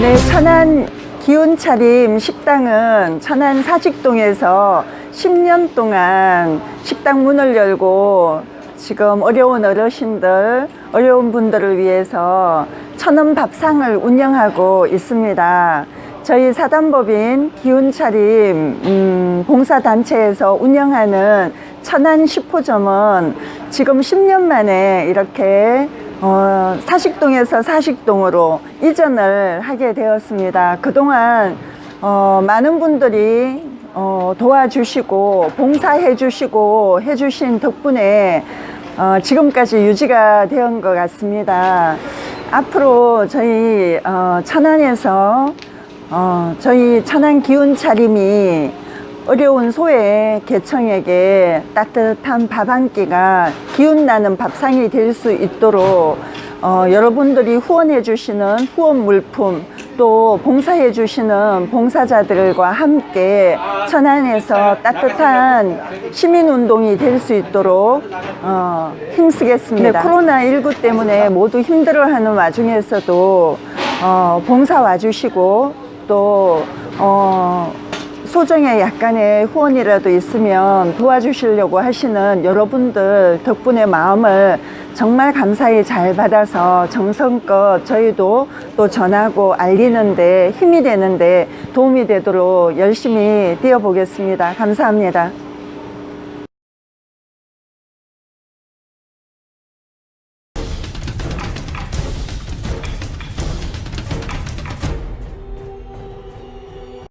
네, 천안 기운 차림 식당은 천안 사직동에서 10년 동안 식당 문을 열고 지금 어려운 어르신들, 어려운 분들을 위해서 천원 밥상을 운영하고 있습니다. 저희 사단법인 기운차림 음, 봉사단체에서 운영하는 천안 식포점은 지금 10년 만에 이렇게 어, 사식동에서 사식동으로 이전을 하게 되었습니다. 그동안 어, 많은 분들이 어, 도와주시고 봉사해 주시고 해 주신 덕분에 어, 지금까지 유지가 되은 것 같습니다. 앞으로 저희 어, 천안에서 어, 저희 천안 기운 차림이 어려운 소외 계층에게 따뜻한 밥 한 끼가 기운 나는 밥상이 될 수 있도록 어, 여러분들이 후원해 주시는 후원 물품 또 봉사해 주시는 봉사자들과 함께 천안에서 따뜻한 시민 운동이 될 수 있도록 어, 힘쓰겠습니다. 코로나 19 때문에 모두 힘들어하는 와중에서도 어, 봉사 와주시고 또 어, 소정의 약간의 후원이라도 있으면 도와주시려고 하시는 여러분들 덕분에 마음을 정말 감사히 잘 받아서 정성껏 저희도 또 전하고 알리는데 힘이 되는데 도움이 되도록 열심히 뛰어보겠습니다. 감사합니다.